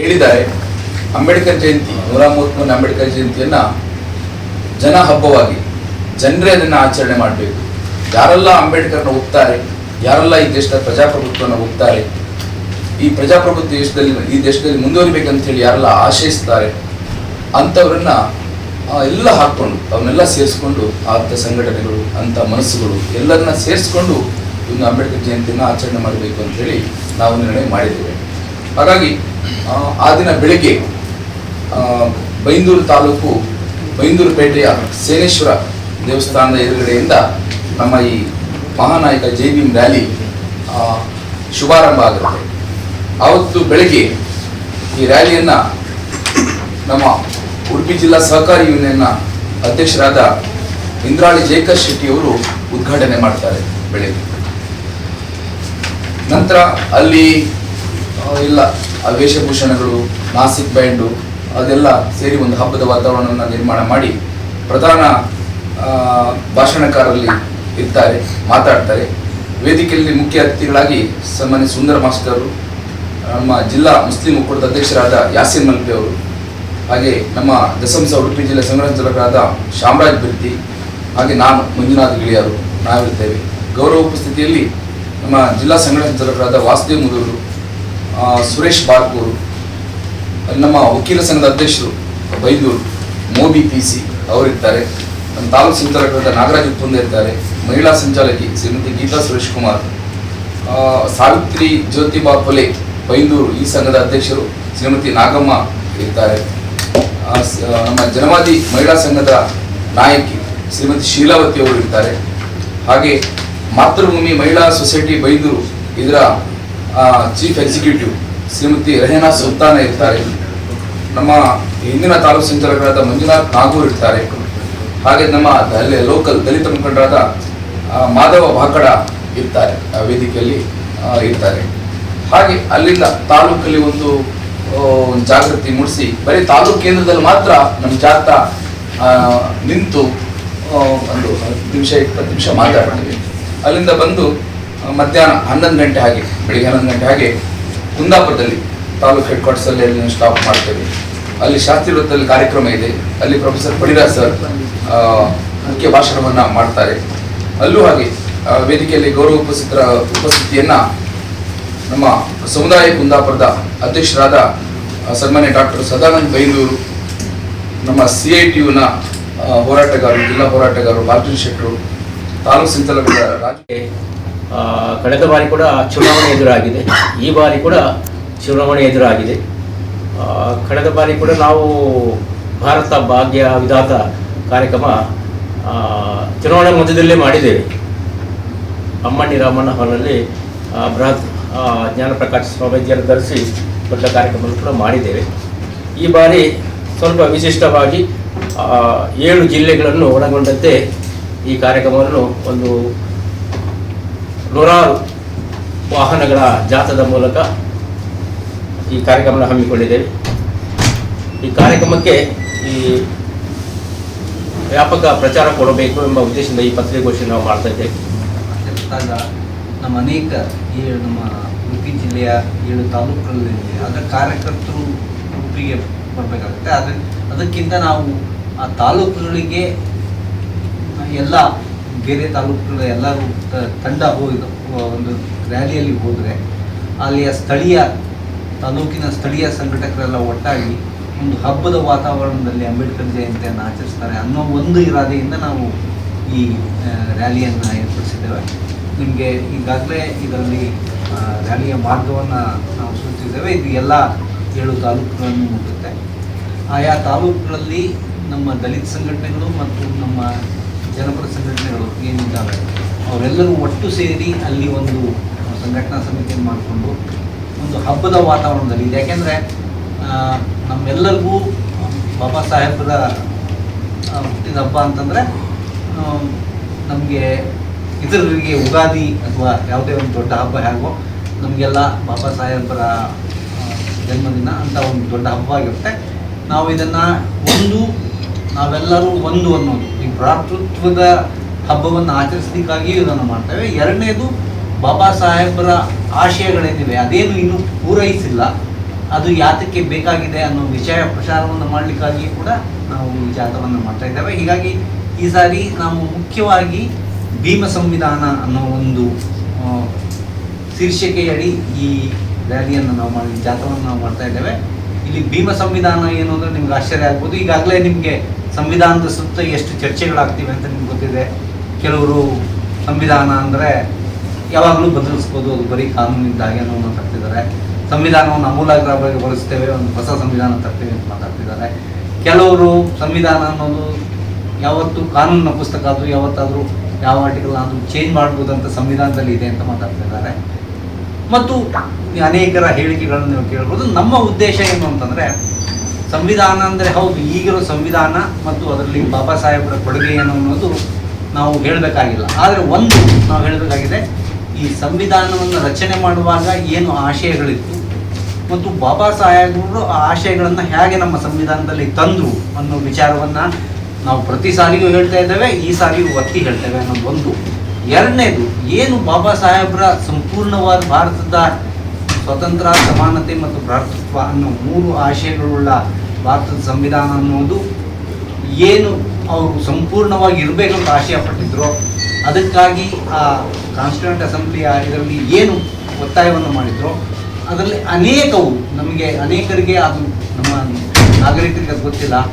ಹೇಳಿದ್ದಾರೆ, ಅಂಬೇಡ್ಕರ್ ಜಯಂತಿ, ನೂರ ಮೂವತ್ತ್ಮೂರನೇ ಅಂಬೇಡ್ಕರ್ ಜಯಂತಿಯನ್ನು ಜನ ಹಬ್ಬವಾಗಿ ಜನರೇ ಅದನ್ನು ಆಚರಣೆ ಮಾಡಬೇಕು. ಯಾರೆಲ್ಲ ಅಂಬೇಡ್ಕರ್ನ ಒಪ್ತಾರೆ, ಯಾರೆಲ್ಲ ಈ ದೇಶದ ಪ್ರಜಾಪ್ರಭುತ್ವವನ್ನು ಒಪ್ತಾರೆ, ಈ ಪ್ರಜಾಪ್ರಭುತ್ವ ದೇಶದಲ್ಲಿ, ಈ ದೇಶದಲ್ಲಿ ಮುಂದುವರಿಬೇಕಂತ ಹೇಳಿ ಯಾರೆಲ್ಲ ಆಶಯಿಸ್ತಾರೆ, ಅಂಥವ್ರನ್ನ ಎಲ್ಲ ಹಾಕ್ಕೊಂಡು, ಅವನ್ನೆಲ್ಲ ಸೇರಿಸ್ಕೊಂಡು ಅಂಥ ಸಂಘಟನೆಗಳು, ಅಂಥ ಮನಸ್ಸುಗಳು, ಎಲ್ಲರನ್ನ ಸೇರಿಸ್ಕೊಂಡು ಇನ್ನು ಅಂಬೇಡ್ಕರ್ ಜಯಂತಿಯನ್ನು ಆಚರಣೆ ಮಾಡಬೇಕು ಅಂತ ಹೇಳಿ ನಾವು ನಿರ್ಣಯ ಮಾಡಿದ್ದೇವೆ. ಹಾಗಾಗಿ ಆ, ದಿನ ಬೆಳಿಗ್ಗೆ ಬೈಂದೂರು ತಾಲೂಕು ಬೈಂದೂರು ಪೇಟೆಯ ಸೇನೇಶ್ವರ ದೇವಸ್ಥಾನದ ಎದುರುಗಡೆಯಿಂದ ನಮ್ಮ ಈ ಮಹಾನಾಯಕ ಜೈ ಭೀಮ್ ರ್ಯಾಲಿ ಶುಭಾರಂಭ ಆಗುತ್ತೆ. ಆವತ್ತು ಬೆಳಗ್ಗೆ ಈ ರ್ಯಾಲಿಯನ್ನು ನಮ್ಮ ಉಡುಪಿ ಜಿಲ್ಲಾ ಸಹಕಾರಿ ಯೂನಿಯನ್ನ ಅಧ್ಯಕ್ಷರಾದ ಇಂದ್ರಾಳಿ ಜೇಕರ್ ಶೆಟ್ಟಿ ಅವರು ಉದ್ಘಾಟನೆ ಮಾಡ್ತಾರೆ ಬೆಳಗ್ಗೆ. ನಂತರ ಅಲ್ಲಿ ಎಲ್ಲ ಆ ವೇಷಭೂಷಣಗಳು, ನಾಸಿಕ್ ಬ್ಯಾಂಡು, ಅದೆಲ್ಲ ಸೇರಿ ಒಂದು ಹಬ್ಬದ ವಾತಾವರಣವನ್ನು ನಿರ್ಮಾಣ ಮಾಡಿ ಪ್ರಧಾನ ಭಾಷಣಕಾರರಲ್ಲಿ ಇರ್ತಾರೆ, ಮಾತಾಡ್ತಾರೆ. ವೇದಿಕೆಯಲ್ಲಿ ಮುಖ್ಯ ಅತಿಥಿಗಳಾಗಿ ಸನ್ಮಾನ್ಯ ಸುಂದರ ಮಾಸ್ಟರು ನಮ್ಮ ಜಿಲ್ಲಾ ಮುಸ್ಲಿಂ ಒಕ್ಕೂಟದ ಅಧ್ಯಕ್ಷರಾದ ಯಾಸಿನ್ ಮಲ್ಪೆ ಅವರು, ಹಾಗೆ ನಮ್ಮ ದಸಂಸ ಉಡುಪಿ ಜಿಲ್ಲೆ ಸಂಗ್ರಹಾದ ಶಾಮರಾಜ್ ಬಿರ್ತಿ, ಹಾಗೆ ನಾನು ಮಂಜುನಾಥ್ ಗಿಳಿಯರು ನಾವಿರ್ತೇವೆ ಗೌರವ ಉಪಸ್ಥಿತಿಯಲ್ಲಿ ನಮ್ಮ ಜಿಲ್ಲಾ ಸಂಘಟನಾ ಸಂಚಾಲಕರಾದ ವಾಸುದೇವ್ ಮುದೂರು ಸುರೇಶ್ ಬಾರ್ಕೂರು, ನಮ್ಮ ವಕೀಲ ಸಂಘದ ಅಧ್ಯಕ್ಷರು ಬೈದೂರು ಮೋಬಿ ಪಿ ಸಿ ಅವರಿರ್ತಾರೆ ನಮ್ಮ ತಾಲೂಕು ಸಂಚಾಲಕರಾದ ನಾಗರಾಜ್ ಉಪ್ಪುಂದ ಇರ್ತಾರೆ ಮಹಿಳಾ ಸಂಚಾಲಕಿ ಶ್ರೀಮತಿ ಗೀತಾ ಸುರೇಶ್ ಕುಮಾರ್. ಸಾವಿತ್ರಿ ಜ್ಯೋತಿಬಾ ಪೊಲೆ ಬೈಂದೂರು ಈ ಸಂಘದ ಅಧ್ಯಕ್ಷರು ಶ್ರೀಮತಿ ನಾಗಮ್ಮ ಇರ್ತಾರೆ ನಮ್ಮ ಜನವಾದಿ ಮಹಿಳಾ ಸಂಘದ ನಾಯಕಿ ಶ್ರೀಮತಿ ಶೀಲಾವತಿ ಅವರು ಇರ್ತಾರೆ ಹಾಗೆ ಮಾತೃಭೂಮಿ ಮಹಿಳಾ ಸೊಸೈಟಿ ಬೈಂದೂರು ಇದರ ಚೀಫ್ ಎಕ್ಸಿಕ್ಯೂಟಿವ್ ಶ್ರೀಮತಿ ರಹೇನಾ ಸುಲ್ತಾನ ಇರ್ತಾರೆ. ನಮ್ಮ ಹಿಂದಿನ ತಾಲೂಕು ಸಂಚಾಲಕರಾದ ಮಂಜುನಾಥ್ ನಾಗೂರ್ ಇರ್ತಾರೆ. ಹಾಗೆ ನಮ್ಮ ಲೋಕಲ್ ದಲಿತ ಮುಖಂಡರಾದ ಮಾಧವ ಭಾಕಡ ಇರ್ತಾರೆ ವೇದಿಕೆಯಲ್ಲಿ ಇರ್ತಾರೆ. ಹಾಗೆ ಅಲ್ಲಿಂದ ತಾಲೂಕಲ್ಲಿ ಒಂದು ಜಾಗೃತಿ ಮೂಡಿಸಿ, ಬರೀ ತಾಲೂಕು ಕೇಂದ್ರದಲ್ಲಿ ಮಾತ್ರ ನಮ್ಮ ಜಾಥಾ ನಿಂತು ಒಂದು ಹತ್ತು ನಿಮಿಷ, ಇಪ್ಪತ್ತು ನಿಮಿಷ ಮಾತಾಡ್ತೀವಿ. ಅಲ್ಲಿಂದ ಬಂದು ಮಧ್ಯಾಹ್ನ ಹನ್ನೊಂದು ಗಂಟೆ ಹಾಗೆ, ಬೆಳಿಗ್ಗೆ ಹನ್ನೊಂದು ಗಂಟೆ ಹಾಗೆ ಕುಂದಾಪುರದಲ್ಲಿ ತಾಲೂಕು ಹೆಡ್ ಕ್ವಾರ್ಟರ್ಸಲ್ಲಿ ಅಲ್ಲಿ ಸ್ಟಾಪ್ ಮಾಡ್ತೇವೆ. ಅಲ್ಲಿ ಶಾಸ್ತ್ರಿ ವೃತ್ತದಲ್ಲಿ ಕಾರ್ಯಕ್ರಮ ಇದೆ. ಅಲ್ಲಿ ಪ್ರೊಫೆಸರ್ ಪಡಿರಾಜ್ ಸರ್ ಮುಖ್ಯ ಭಾಷಣವನ್ನು ಮಾಡ್ತಾರೆ. ಅಲ್ಲೂ ಹಾಗೆ ವೇದಿಕೆಯಲ್ಲಿ ಗೌರವ ಉಪಸ್ಥಿತರ, ಉಪಸ್ಥಿತಿಯನ್ನು ನಮ್ಮ ಸಮುದಾಯ ಕುಂದಾಪುರದ ಅಧ್ಯಕ್ಷರಾದ ಸನ್ಮಾನ್ಯ ಡಾಕ್ಟರ್ ಸದಾನಂದ್ ಬೈಂದೂರು, ನಮ್ಮ ಸಿ ಐ ಟಿ ಯುನ ಹೋರಾಟಗಾರರು, ಜಿಲ್ಲಾ ಹೋರಾಟಗಾರರು ಬಾಲಕೃಷ್ಣ ಶೆಟ್ಟರು, ತಾಲೂಕು ಸಂಚಾಲಕರ ರಾಜ್ಯ ಕಳೆದ ಬಾರಿ ಕೂಡ ಚುನಾವಣೆ ಎದುರಾಗಿದೆ. ಈ ಬಾರಿ ಕೂಡ ಚುನಾವಣೆ ಎದುರಾಗಿದೆ. ಕಳೆದ ಬಾರಿ ಕೂಡ ನಾವು ಭಾರತ ಭಾಗ್ಯ ವಿಧಾತ ಕಾರ್ಯಕ್ರಮ ಚುನಾವಣೆ ಮಧ್ಯದಲ್ಲೇ ಮಾಡಿದ್ದೇವೆ. ಅಮ್ಮಣ್ಣಿ ರಾಮಣ್ಣ ಹಾಲಲ್ಲಿ ಬೃಹತ್ ಜ್ಞಾನ ಪ್ರಕಾಶ ಸ್ವಾಮೀಜಿಯನ್ನು ಧರಿಸಿ ದೊಡ್ಡ ಕಾರ್ಯಕ್ರಮವನ್ನು ಕೂಡ ಮಾಡಿದ್ದೇವೆ. ಈ ಬಾರಿ ಸ್ವಲ್ಪ ವಿಶಿಷ್ಟವಾಗಿ ಏಳು ಜಿಲ್ಲೆಗಳನ್ನು ಒಳಗೊಂಡಂತೆ ಈ ಕಾರ್ಯಕ್ರಮವನ್ನು ಒಂದು ನೂರಾರು ವಾಹನಗಳ ಜಾಥದ ಮೂಲಕ ಈ ಕಾರ್ಯಕ್ರಮ ಹಮ್ಮಿಕೊಂಡಿದ್ದೇವೆ. ಈ ಕಾರ್ಯಕ್ರಮಕ್ಕೆ ಈ ವ್ಯಾಪಕ ಪ್ರಚಾರ ಕೊಡಬೇಕು ಎಂಬ ಉದ್ದೇಶದಿಂದ ಈ ಪತ್ರಿಕಾಗೋಷ್ಠಿ ನಾವು ಮಾಡ್ತಾ ಇದ್ದೇವೆ. ನಮ್ಮ ಅನೇಕ ಏಳು, ನಮ್ಮ ಉಡುಪಿ ಜಿಲ್ಲೆಯ ಏಳು ತಾಲೂಕುಗಳಲ್ಲಿ ಅದರ ಕಾರ್ಯಕರ್ತರು ಉಡುಪಿಗೆ ಬರಬೇಕಾಗುತ್ತೆ. ಆದರೆ ಅದಕ್ಕಿಂತ ನಾವು ಆ ತಾಲೂಕುಗಳಿಗೆ ಎಲ್ಲ ಬೇರೆ ತಾಲೂಕುಗಳ ಎಲ್ಲರೂ ತಂಡ ಹೋಗಿದ ಒಂದು ರ್ಯಾಲಿಯಲ್ಲಿ ಹೋದರೆ ಅಲ್ಲಿಯ ಸ್ಥಳೀಯ ತಾಲೂಕಿನ ಸ್ಥಳೀಯ ಸಂಘಟಕರೆಲ್ಲ ಒಟ್ಟಾಗಿ ಒಂದು ಹಬ್ಬದ ವಾತಾವರಣದಲ್ಲಿ ಅಂಬೇಡ್ಕರ್ ಜಯಂತಿಯನ್ನು ಆಚರಿಸ್ತಾರೆ ಅನ್ನೋ ಒಂದು ಇರಾದೆಯಿಂದ ನಾವು ಈ ರ್ಯಾಲಿಯನ್ನು ಏರ್ಪಡಿಸಿದ್ದೇವೆ. ನಿಮಗೆ ಈಗಾಗಲೇ ಇದರಲ್ಲಿ ರ್ಯಾಲಿಯ ಮಾರ್ಗವನ್ನು ನಾವು ಸೂಚಿಸಿದ್ದೇವೆ. ಇದು ಎಲ್ಲ ಏಳು ತಾಲೂಕುಗಳನ್ನು ಮುಟ್ಟುತ್ತೆ. ಆಯಾ ತಾಲೂಕುಗಳಲ್ಲಿ ನಮ್ಮ ದಲಿತ ಸಂಘಟನೆಗಳು ಮತ್ತು ನಮ್ಮ ಜನಪರ ಸಂಘಟನೆಗಳು ಏನಿದ್ದಾವೆ, ಅವರೆಲ್ಲರೂ ಒಟ್ಟು ಸೇರಿ ಅಲ್ಲಿ ಒಂದು ಸಂಘಟನಾ ಸಮಿತಿಯನ್ನು ಮಾಡಿಕೊಂಡು ಒಂದು ಹಬ್ಬದ ವಾತಾವರಣದಲ್ಲಿ ಇದೆ. ಯಾಕೆಂದರೆ ನಮ್ಮೆಲ್ಲರಿಗೂ ಬಾಬಾ ಸಾಹೇಬರ ಹುಟ್ಟಿದ ಹಬ್ಬ ಅಂತಂದರೆ ನಮಗೆ ಇತರರಿಗೆ ಉಗಾದಿ ಅಥವಾ ಯಾವುದೇ ಒಂದು ದೊಡ್ಡ ಹಬ್ಬ ಹೇಗೋ, ನಮಗೆಲ್ಲ ಬಾಬಾ ಸಾಹೇಬರ ಜನ್ಮದಿನ ಅಂತ ಒಂದು ದೊಡ್ಡ ಹಬ್ಬ ಆಗಿರುತ್ತೆ ನಾವು ಇದನ್ನು ಒಂದು ನಾವೆಲ್ಲರೂ ಒಂದು ಅನ್ನೋದು. ಈ ಭ್ರಾತೃತ್ವದ ಹಬ್ಬವನ್ನು ಆಚರಿಸಲಿಕ್ಕಾಗಿಯೂ ಇದನ್ನು ಮಾಡ್ತೇವೆ. ಎರಡನೇದು, ಬಾಬಾ ಸಾಹೇಬರ ಆಶಯಗಳೇನಿವೆ, ಅದೇನು ಇನ್ನೂ ಪೂರೈಸಿಲ್ಲ. ಅದು ಯಾತಕ್ಕೆ ಬೇಕಾಗಿದೆ ಅನ್ನೋ ವಿಷಯ ಪ್ರಚಾರವನ್ನು ಮಾಡಲಿಕ್ಕಾಗಿ ಕೂಡ ನಾವು ಈ ಜಾಥವನ್ನು ಮಾಡ್ತಾ ಇದ್ದೇವೆ. ಹೀಗಾಗಿ ಈ ಸಾರಿ ನಾವು ಮುಖ್ಯವಾಗಿ ಭೀಮ ಸಂವಿಧಾನ ಅನ್ನೋ ಒಂದು ಶೀರ್ಷಿಕೆಯಡಿ ಈ ರ್ಯಾಲಿಯನ್ನು ನಾವು ಮಾಡಿ, ಜಾಥವನ್ನು ನಾವು ಮಾಡ್ತಾ ಇದ್ದೇವೆ. ಇಲ್ಲಿ ಭೀಮ ಸಂವಿಧಾನ ಏನು ಅಂದರೆ ನಿಮ್ಗೆ ಆಶ್ಚರ್ಯ ಆಗ್ಬೋದು. ಈಗಾಗಲೇ ನಿಮಗೆ ಸಂವಿಧಾನದ ಸುತ್ತ ಎಷ್ಟು ಚರ್ಚೆಗಳಾಗ್ತಿವೆ ಅಂತ ನಿಮ್ಗೆ ಗೊತ್ತಿದೆ. ಕೆಲವರು ಸಂವಿಧಾನ ಅಂದರೆ ಯಾವಾಗಲೂ ಬದಲಿಸ್ಬೋದು, ಅದು ಬರೀ ಕಾನೂನಿಂದ ಹಾಗೆ ಅನ್ನೋ ಮಾತಾಡ್ತಿದ್ದಾರೆ ಸಂವಿಧಾನವನ್ನು ಅಮೂಲಾಗ್ರವಾಗಿ ಬಳಸ್ತೇವೆ, ಒಂದು ಹೊಸ ಸಂವಿಧಾನ ತರ್ತೇವೆ ಅಂತ ಮಾತಾಡ್ತಿದ್ದಾರೆ. ಕೆಲವರು ಸಂವಿಧಾನ ಅನ್ನೋದು ಯಾವತ್ತು ಕಾನೂನಿನ ಪುಸ್ತಕ ಅದು ಯಾವತ್ತಾದರೂ ಯಾವ ಆರ್ಟಿಕಲ್ ಆದರೂ ಚೇಂಜ್ ಮಾಡ್ಬೋದಂತ ಸಂವಿಧಾನದಲ್ಲಿ ಇದೆ ಅಂತ ಮಾತಾಡ್ತಿದ್ದಾರೆ. ಮತ್ತು ಅನೇಕರ ಹೇಳಿಕೆಗಳನ್ನು ನೀವು ಕೇಳ್ಬೋದು. ನಮ್ಮ ಉದ್ದೇಶ ಏನು ಅಂತಂದರೆ ಸಂವಿಧಾನ ಅಂದರೆ ಹೌದು, ಈಗಿರೋ ಸಂವಿಧಾನ ಮತ್ತು ಅದರಲ್ಲಿ ಬಾಬಾ ಸಾಹೇಬರ ಕೊಡುಗೆ ಏನು ಅನ್ನೋದು ನಾವು ಹೇಳಬೇಕಾಗಿಲ್ಲ. ಆದರೆ ಒಂದು ನಾವು ಹೇಳಬೇಕಾಗಿದೆ, ಈ ಸಂವಿಧಾನವನ್ನು ರಚನೆ ಮಾಡುವಾಗ ಏನು ಆಶಯಗಳಿತ್ತು ಮತ್ತು ಬಾಬಾ ಸಾಹೇಬರು ಆ ಆಶಯಗಳನ್ನು ಹೇಗೆ ನಮ್ಮ ಸಂವಿಧಾನದಲ್ಲಿ ತಂದರು ಅನ್ನೋ ವಿಚಾರವನ್ನು ನಾವು ಪ್ರತಿ ಸಾರಿಗೂ ಹೇಳ್ತಾ ಇದ್ದೇವೆ, ಈ ಸಾರಿಗೂ ಒತ್ತಿ ಹೇಳ್ತೇವೆ ಅನ್ನೋದು ಒಂದು. ಎರಡನೇದು, ಏನು ಬಾಬಾ ಸಾಹೇಬ್ರ ಸಂಪೂರ್ಣವಾದ ಭಾರತದ ಸ್ವತಂತ್ರ, ಸಮಾನತೆ ಮತ್ತು ಭ್ರಾತೃತ್ವ ಅನ್ನೋ ಮೂರು ಆಶಯಗಳುಳ್ಳ ಭಾರತದ ಸಂವಿಧಾನ ಅನ್ನೋದು ಏನು ಅವರು ಸಂಪೂರ್ಣವಾಗಿ ಇರಬೇಕು ಅಂತ ಆಶಯ ಪಟ್ಟಿದ್ರು. ಅದಕ್ಕಾಗಿ ಆ ಕಾನ್ಸ್ಟಿಟ್ಯೂಂಟ್ ಅಸೆಂಬ್ಲಿಯ ಇದರಲ್ಲಿ ಏನು ಒತ್ತಾಯವನ್ನು ಮಾಡಿದ್ರು. ಅದರಲ್ಲಿ ಅನೇಕವು ನಮಗೆ ಅನೇಕರಿಗೆ ಅದು ನಮ್ಮ ನಾಗರಿಕರಿಗೆ ಅದು ಗೊತ್ತಿಲ್ಲ.